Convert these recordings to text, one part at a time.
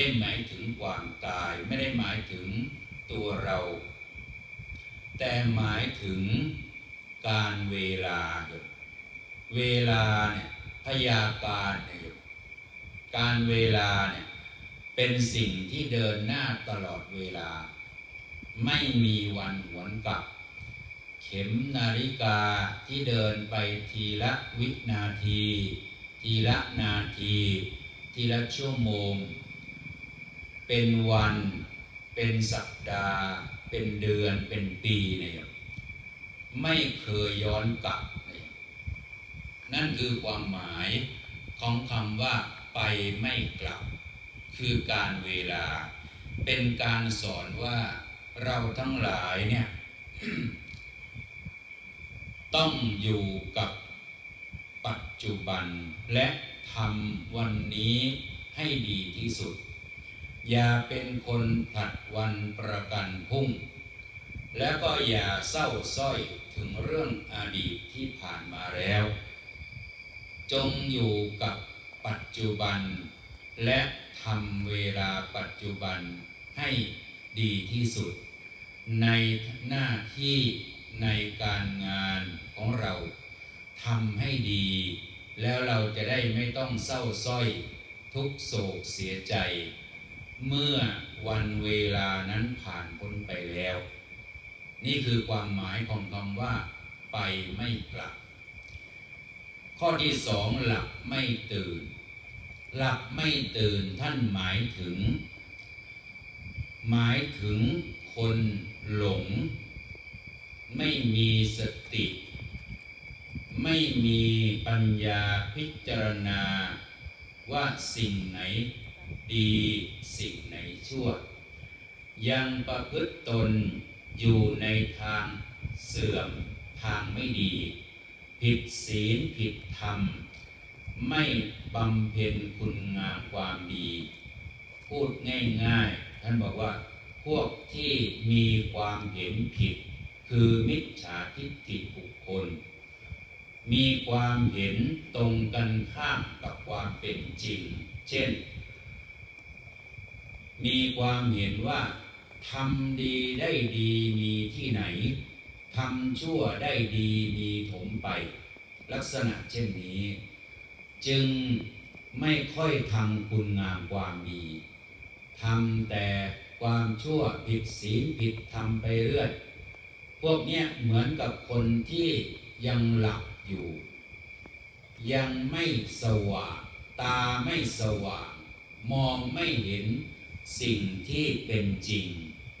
ได้หมายถึงความตายไม่ได้หมายถึงตัวเรา แต่หมายถึงการเวลาเวลาเนี่ยพยาการเนี่ยการเวลาเนี่ยเป็นสิ่งที่เดินหน้าตลอดเวลา ไม่มีวันหวนกลับ เข็มนาฬิกาที่เดินไปทีละวินาที ทีละนาที ทีละชั่วโมง เป็นวัน เป็นสัปดาห์ เป็นเดือน เป็นปีเนี่ยไม่เคยย้อนกลับ นั่นคือความหมายของคำว่าไปไม่กลับ คือการเวลา เป็นการสอนว่าเราทั้งหลายเนี่ยต้องอยู่กับปัจจุบันและทำวันนี้ให้ดีที่สุด อย่าเป็นคนผัดวันประกันพรุ่ง แล้วก็อย่าเศร้าส้อยถึงเรื่องอดีตที่ผ่านมาแล้ว จงอยู่กับปัจจุบัน และทำเวลาปัจจุบันให้ดีที่สุด ในหน้าที่ในการงานของเราทำให้ดี แล้วเราจะได้ไม่ต้องเศร้าส้อย ทุกโศกเสียใจ เมื่อวันเวลานั้นผ่านพ้นไปแล้ว นี่คือความหมายของคำว่า ไปไม่กลับ ข้อที่สองหลับไม่ตื่น หลับไม่ตื่นท่านหมายถึง หมายถึงคนหลง ไม่มีสติ ไม่มีปัญญาพิจารณาว่าสิ่งไหน ดีสิ่งไหนชั่ว ยังประพฤติตนอยู่ในทางเสื่อมทางไม่ดี ผิดศีลผิดธรรม ไม่บำเพ็ญคุณงามความดี พูดง่ายๆ ท่านบอกว่าพวกที่มีความเห็นผิด คือมิจฉาทิฏฐิบุคคล มีความเห็นตรงกันข้ามกับความเป็นจริง เช่น มีความเห็นว่าทำดีได้ดีมีที่ไหนทำชั่วได้ดีมีถมไป ลักษณะเช่นนี้ จึงไม่ค่อยทำคุณงามความดีทำแต่ความชั่วผิดศีลผิดทำไปเรื่อย พวกเนี้ยเหมือนกับคนที่ยังหลับอยู่ ยังไม่สว่างตาไม่สว่าง มองไม่เห็น สิ่งที่เป็นจริง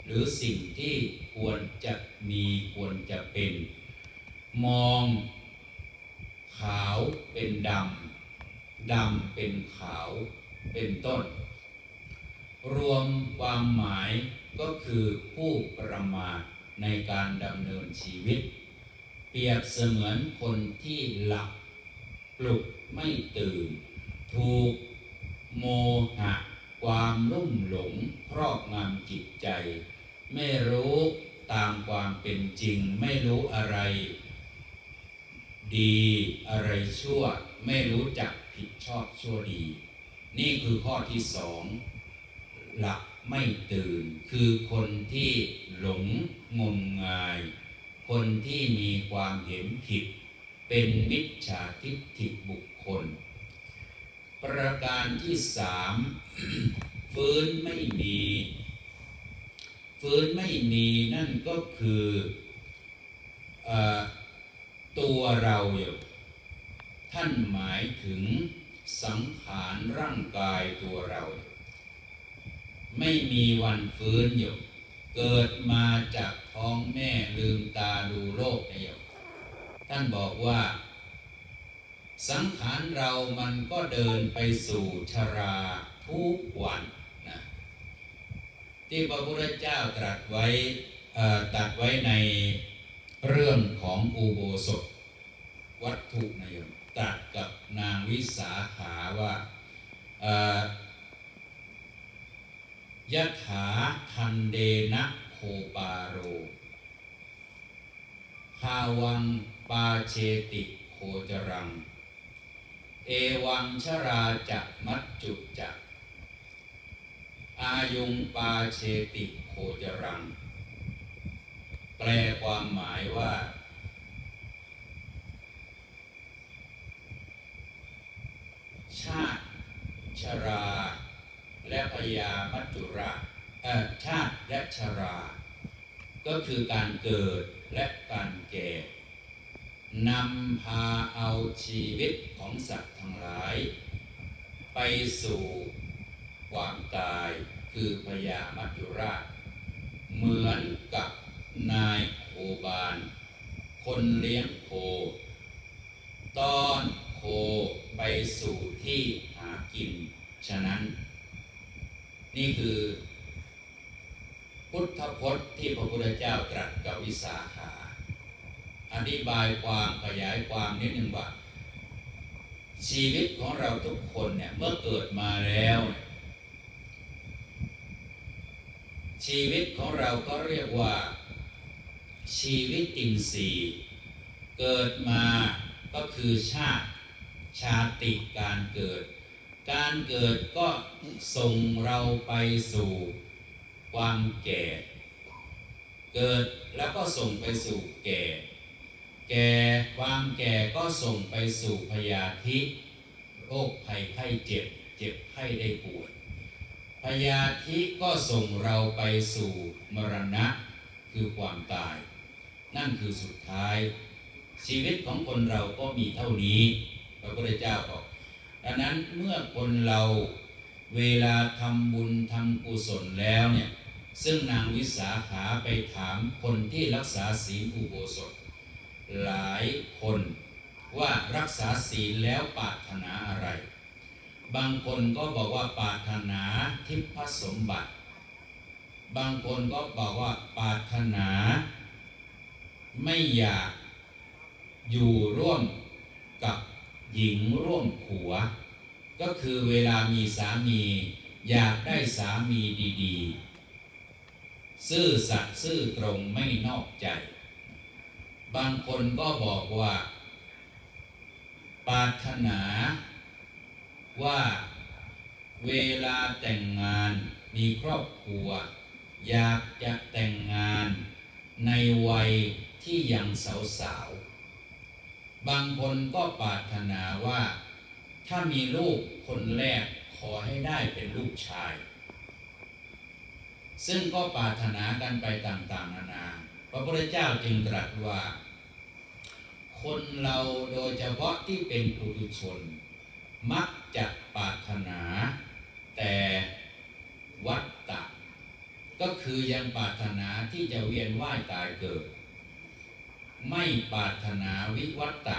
หรือสิ่งที่ควรจะมีควรจะเป็น มองขาวเป็นดำ ดำเป็นขาวเป็นต้น รวมความหมายก็คือผู้ประมาทในการดำเนินชีวิต เปรียบเสมือนคนที่หลับ ปลุกไม่ตื่น ถูกโมหะ ความลุ่มหลงครอบงำจิตใจ ไม่รู้ตามความเป็นจริง ไม่รู้อะไร ดีอะไรชั่ว ไม่รู้จักผิดชอบชั่วดี นี่คือข้อที่สอง หลับไม่ตื่น คือคนที่หลงงมงาย คนที่มีความเห็นผิด เป็นมิจฉาทิฏฐิบุคคล ประการที่สามฟื้นไม่มี ฟื้นไม่มีนั่นก็คืออตัวเราอยู่ท่านหมายถึงสังขารร่างกายตัวเรา ไม่มีวันฟื้นอยู่ เกิดมาจากท้องแม่ลืมตาดูโลกในอยู่ท่านบอกว่า สังขารเรามันก็เดินไปสู่ชราทุกวันนะที่พระพุทธเจ้าตรัสไว้ตัดไว้ในเรื่องของอุโบสถ วัตถุนยมตัดกับนางวิสาขาว่ายะถาทันเดนะโคปาโรคาวังปาเชติโคจรัง เอวังชราจักมัจจุจักอายุงปาเชติโคจรัง แปลความหมายว่า ชาติชรา และพยามัจจุราเอชาติและชรา ก็คือการเกิดและการแก่ นำพาเอาชีวิตของสัตว์ทั้งหลาย ไปสู่ความตายคือพยามัจจุราช เหมือนกับนายโคบาลคนเลี้ยงโคต้อนโคไปสู่ที่หากิน ฉะนั้น นี่คือ พุทธพจน์ที่พระพุทธเจ้าตรัสกับวิสาขา อธิบายความขยายความนิดหนึ่งว่า ชีวิตของเราทุกคนเนี่ยเมื่อเกิดมาแล้ว ชีวิตของเราก็เรียกว่า ชีวิตอินทรีย์เกิดมาก็คือชาติชาติการเกิด การเกิดก็ส่งเราไปสู่ความแก่ เกิดแล้วก็ส่งไปสู่แก่ แก่ความแก่ก็ส่งไปสู่พยาธิ โรคภัยไข้เจ็บ เจ็บไข้ได้ป่วยพยาธิก็ส่งเราไปสู่มรณะคือความตาย นั่นคือสุดท้าย ชีวิตของคนเราก็มีเท่านี้พระพุทธเจ้าบอกดังนั้นเมื่อคนเราเวลาทำบุญทำกุศลแล้วเนี่ยซึ่งนางวิสาขาไปถามคนที่รักษาศีลอุโบสถ หลายคนว่ารักษาศีลแล้วปรารถนาอะไร บางคนก็บอกว่าปรารถนาทิพสมบัติ บางคนก็บอกว่าปรารถนา ไม่อยากอยู่ร่วมกับหญิงร่วมผัว ก็คือเวลามีสามีอยากได้สามีดี ๆ ซื่อสัตย์ซื่อตรงไม่นอกใจ บางคนก็บอกว่าปรารถนาว่าเวลาแต่งงานมีครอบครัว อยากจะแต่งงานในวัยที่ยังสาวๆ บางคนก็ปรารถนาว่า ถ้ามีลูกคนแรกขอให้ได้เป็นลูกชาย ซึ่งก็ปรารถนากันไปต่างๆ นานา พระพุทธเจ้าจึงตรัสว่า คนเราโดยเฉพาะที่เป็นปุถุชน มักจะปรารถนา แต่วัตตะ ก็คือยังปรารถนาที่จะเวียนว่ายตายเกิด ไม่ปรารถนาวิวัตตะ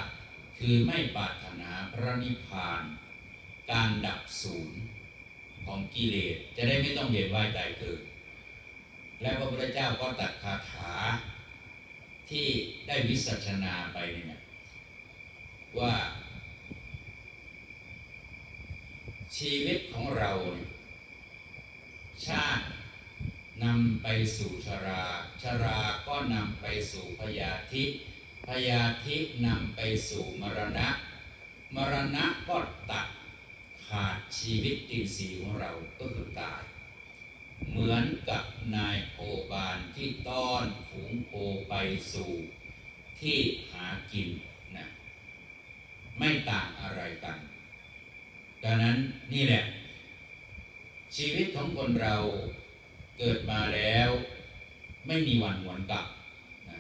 คือไม่ปรารถนาพระนิพพาน การดับศูนย์ของกิเลสจะได้ไม่ต้องเวียนว่ายตายเกิด และพระพุทธเจ้าก็ตรัดคาถ ที่ได้วิสัชนาไปเนี่ยว่า ชีวิตของเราเนี่ยชาตินำไปสู่ชรา ชราก็นำไปสู่พยาธิ พยาธินำไปสู่มรณะ มรณะก็ตัดขาดชีวิตตินสีของเราก็คือตาย เหมือนกับนายโคบาลที่ต้อนฝูงโคไปสู่ที่หากินนะไม่ต่างอะไรกันดังนั้นนี่แหละ ชีวิตของคนเราเกิดมาแล้ว ไม่มีวันหวนกลับนะ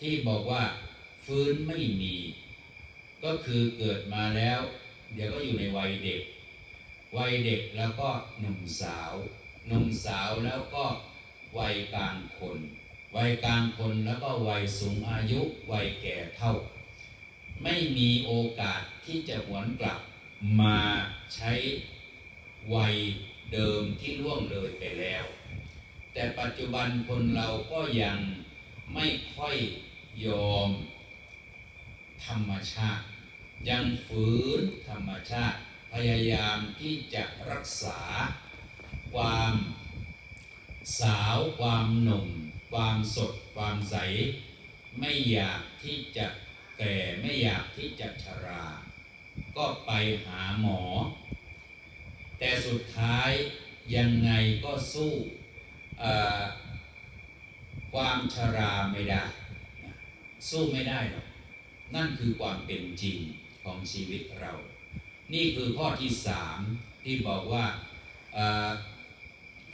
ที่บอกว่าฟื้นไม่มี ก็คือเกิดมาแล้ว เดี๋ยวก็อยู่ในวัยเด็ก วัยเด็กแล้วก็หนุ่มสาวหนุ่มสาวแล้วก็วัยกลางคน วัยกลางคนแล้วก็วัยสูงอายุวัยแก่เท่า ไม่มีโอกาสที่จะหวนกลับมาใช้วัยเดิมที่ล่วงเลยไปแล้ว แต่ปัจจุบันคนเราก็ยังไม่ค่อยยอมธรรมชาติ ยังฝืนธรรมชาติ พยายามที่จะรักษา ความสาว ความหนุ่ม ความสด ความใส ไม่อยากที่จะแก่ไม่อยากที่จะชรา ก็ไปหาหมอ แต่สุดท้ายยังไงก็สู้ความชราไม่ได้ สู้ไม่ได้หรอกนั่นคือความเป็นจริงของชีวิตเรา นี่คือข้อที่สามที่บอกว่า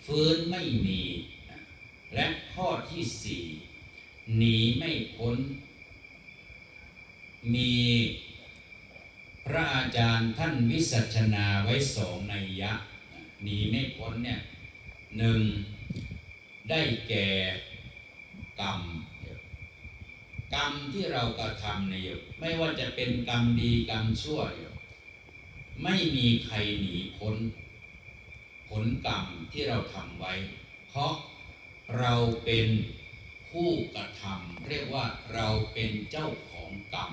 ฟื้นไม่มีนะและข้อที่สี่หนีไม่พ้น มีพระอาจารย์ท่านวิสัชนาไว้สองในยยะหนีไม่พ้นเนี่ยหนึ่งได้แก่กรรมกรรมที่เรากระทำเนี่ยไม่ว่าจะเป็นกรรมดีกรรมชั่วโยม ไม่มีใครหนีพ้น ผลกรรมที่เราทำไว้ เพราะเราเป็นผู้กระทำเรียกว่าเราเป็นเจ้าของกรรม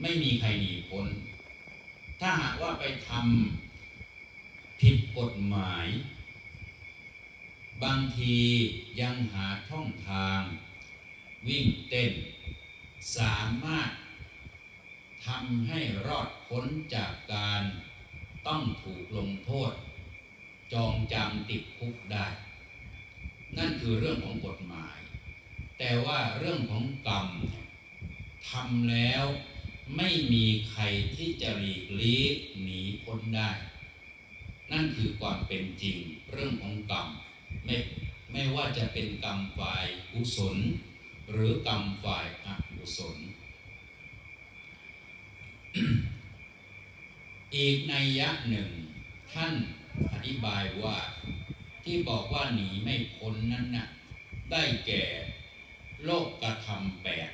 ไม่มีใครหนีพ้น ถ้าหากว่าไปทำผิดกฎหมาย บางทียังหาช่องทาง วิ่งเต้น สามารถทำให้รอด พ้นจากการต้องถูกลงโทษ จองจำติดคุกได้ นั่นคือเรื่องของกฎหมาย แต่ว่าเรื่องของกรรมทำแล้วไม่มีใครที่จะหลีกลี่หนีพ้นได้ นั่นคือความเป็นจริงเรื่องของกรรมไม่ไม่ว่าจะเป็นกรรมฝ่ายกุศล หรือกรรมฝ่ายอกุศล อีกในยยะหนึ่ง ท่านอธิบายว่าที่บอกว่าหนีไม่พ้นนั้นน่ะได้แก่ โลกกระทำแปด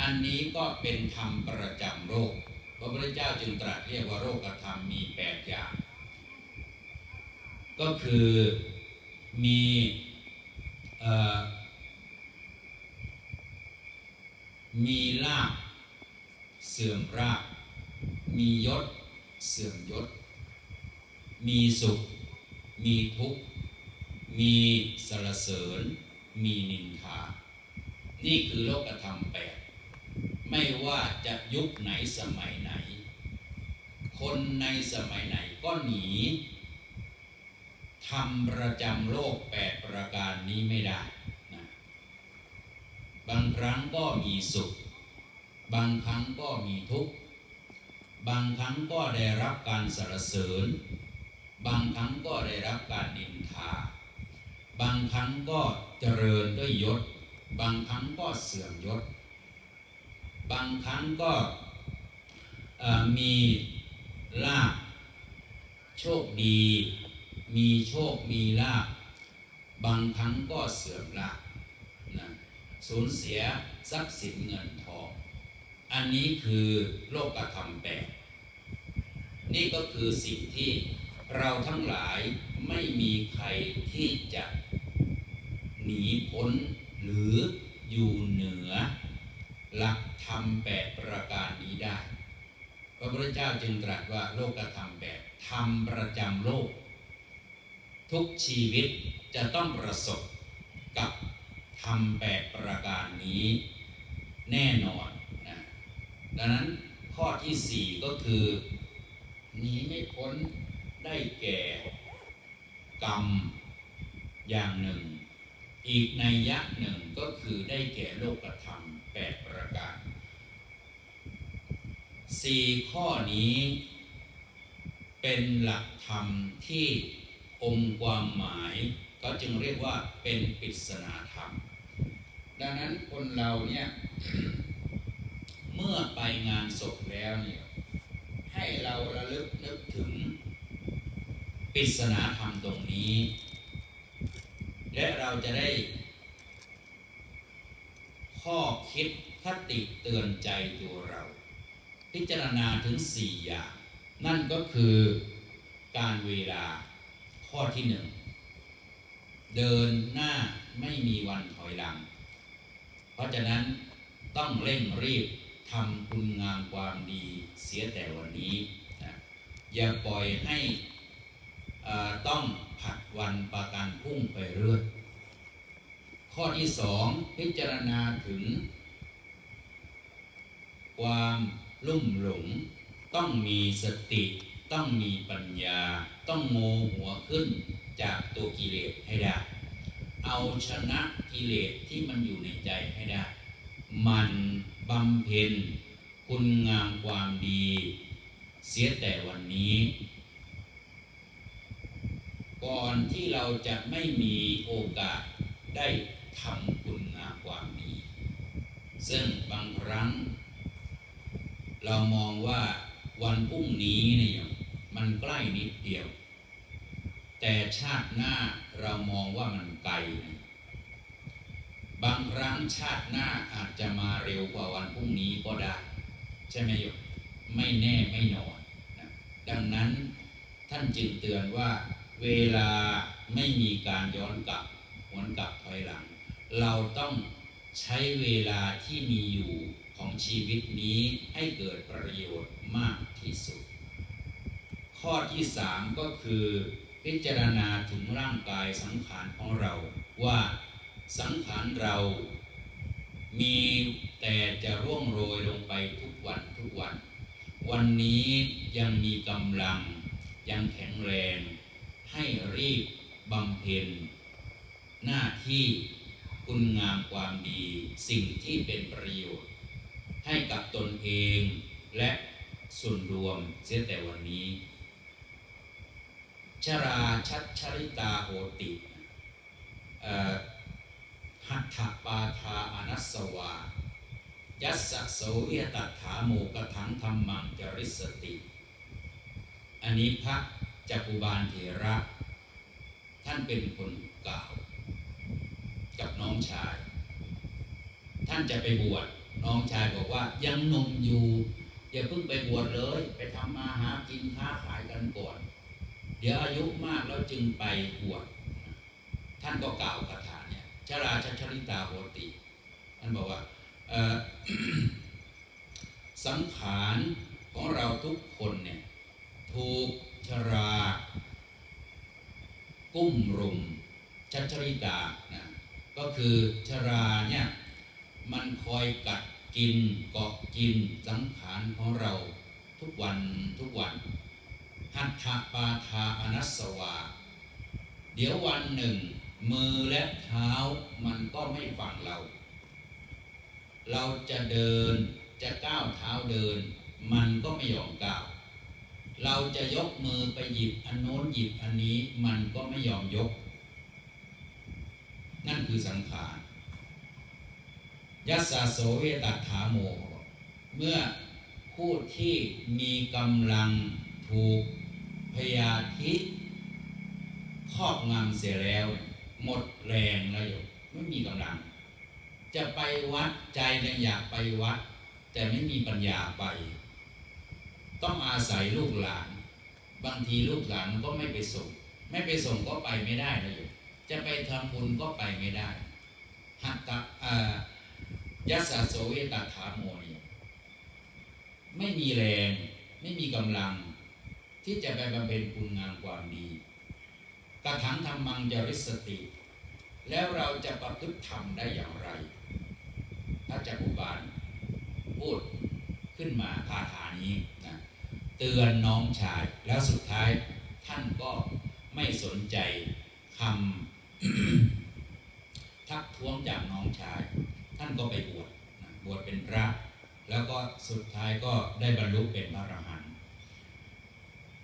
อันนี้ก็เป็นธรรมประจำโลกพระพุทธเจ้าจึงตรัสเรียกว่าโลกกระทำมีแปดอย่าง ก็คือมีออมีลาภเสื่อมราภ มียศ เสื่อมยศ มีสุข มีทุกข์ มีสรรเสริญ มีนินทา นี่คือโลกธรรมแปดไม่ว่าจะยุคไหนสมัยไหน คนในสมัยไหนก็หนีทำประจำโลกแปดประการนี้ไม่ได้นะบางครั้งก็มีสุข บางครั้งก็มีทุกข์ บางครั้งก็ได้รับการสรรเสริญ บางครั้งก็ได้รับการนินทา บางครั้งก็เจริญด้วยยศ บางครั้งก็เสื่อมยศ บางครั้งก็มีลาภโชคดี มีโชคมีลาภบางครั้งก็เสื่อมลาภนะสูญเสียทรัพย์สินเงินทอง อันนี้คือโลกธรรมแปดนี่ก็คือสิ่งที่เราทั้งหลายไม่มีใครที่จะหนีพ้นหรืออยู่เหนือ หลักธรรมแปดประการนี้ได้ พระพุทธเจ้าจึงตรัสว่าโลกธรรมแปดธรรมประจำโลก ทุกชีวิตจะต้องประสบกับธรรมแปดประการนี้แน่นอนนะดังนั้นข้อที่สี่ก็ คือหนีไม่พ้นได้แก่ กรรมอย่างหนึ่ง อีกในยยะหนึ่งก็คือได้แก่โลกธรรมแปดประการสี่ข้อนี้เป็นหลักธรรมที่องค์ความหมายก็จึงเรียกว่าเป็นปริศนาธรรม ดังนั้นคนเราเนี่ย เมื่อไปงานศพแล้วเนี่ย ให้เราระลึกนึกถึงปริศนาธรรมตรงนี้ และเราจะได้ ข้อคิดคติเตือนใจตัวเรา พิจารณาถึงสี่อย่าง นั่นก็คือการเวลาข้อที่หนึ่งเดินหน้าไม่มีวันถอยหลัง เพราะฉะนั้นต้องเร่งรีบทำคุณงามความดี สียแต่วันนี้นะอย่าปล่อยให้ต้องผัดวันประกันพรุ่งไปเรื่อยข้อที่สองพิจารณาถึง ความลุ่มหลง ต้องมีสติ ต้องมีปัญญา ต้องโงหัวขึ้นจากตัวกิเลสให้ได้เอาชนะกิเลสที่มันอยู่ในใจให้ได้ มันบำเพ็ญ คุณงามความดี เสียแต่วันนี้ ก่อนที่เราจะไม่มีโอกาสได้ทำคุณงามความดี ซึ่งบางครั้ง เรามองว่าวันพรุ่งนี้เนี่ยมันใกล้นิดเดียว แต่ชาติหน้าเรามองว่ามันไกลนะบางครั้งชาติหน้าอาจจะมาเร็วกว่าวันพรุ่งนี้ก็ได้ ใช่ไหมโยมไม่แน่ไม่นอนนะดังนั้นท่านจึงเตือนว่าเวลาไม่มีการย้อนกลับหวนกลับถอยหลัง เราต้องใช้เวลาที่มีอยู่ของชีวิตนี้ให้เกิดประโยชน์มากที่สุด ข้อที่สามก็คือพิจารณาถึงร่างกายสังขารของเราว่าสังขารเรา มีแต่จะร่วงโรยลงไปทุกวันทุกวัน วันนี้ยังมีกำลังยังแข็งแรง ให้รีบบำเพ็ญหน้าที่คุณงามความดีสิ่งที่เป็นประโยชน์ ให้กับตนเองและส่วนรวมเสียแต่วันนี้ ชราชัดชริตาโหติ หัตถปาทาอนัสสวา ยัสสะโสเอตัถาโมกถังธรรมังจริสติ อันนี้พระจักุบาลเถระ ท่านเป็นคนกล่าว กับน้องชาย ท่านจะไปบวชน้องชายบอกว่ายังนมอยู่ อย่าเพิ่งไปบวชเลย ไปทำมาหากินค้าขายกันก่อน เดี๋ยวอายุมากแล้วจึงไปบวชท่านก็กล่าวคาถ ชราชชริตาโหติท่านบอกว่าสังขารของเราทุกคนเนี่ยถูกชรา กุ้มรุมชัชริตานะก็คือชราเนี่ยมันคอยกัดกินเกาะกินสังขารของเราทุกวันทุกวันหัตถปาทาอนัสสวา เดี๋ยววันหนึ่ง มือและเท้ามันก็ไม่ฟังเรา เราจะเดินจะก้าวเท้าเดิน มันก็ไม่ยอมก้าว เราจะยกมือไปหยิบอันโน้นหยิบอันนี้มันก็ไม่ยอมยก นั่นคือสังขารยัสสะโสเวตัถาโม เมื่อผู้ที่มีกำลังถูกพยาธิครอบงำเสียแล้ว หมดแรงแล้วอยู่ไม่มีกำลัง จะไปวัดใจเนี่ยอยากไปวัด แต่ไม่มีปัญญาไป ต้องอาศัยลูกหลาน บางทีลูกหลานก็ไม่ไปส่ง ไม่ไปส่งก็ไปไม่ได้เลยอยู่จะไปทำบุญก็ไปไม่ได้หัตตะอ่ายัสสะโสเวตถาโมเนี่ยไม่มีแรง ไม่มีกำลัง ที่จะไปบำเพ็ญคุณงามความดี กระถังธรรมังจริสติ แล้วเราจะประพฤติธรรมได้อย่างไรพระจักรุบาลพูดขึ้นมาคาถานี้นะเตือนน้องชายแล้วสุดท้ายท่านก็ไม่สนใจคำทักท้วงจากน้องชาย ท่านก็ไปบวชนะบวชเป็นพระ แล้วก็สุดท้ายก็ได้บรรลุเป็นพระอรหันต์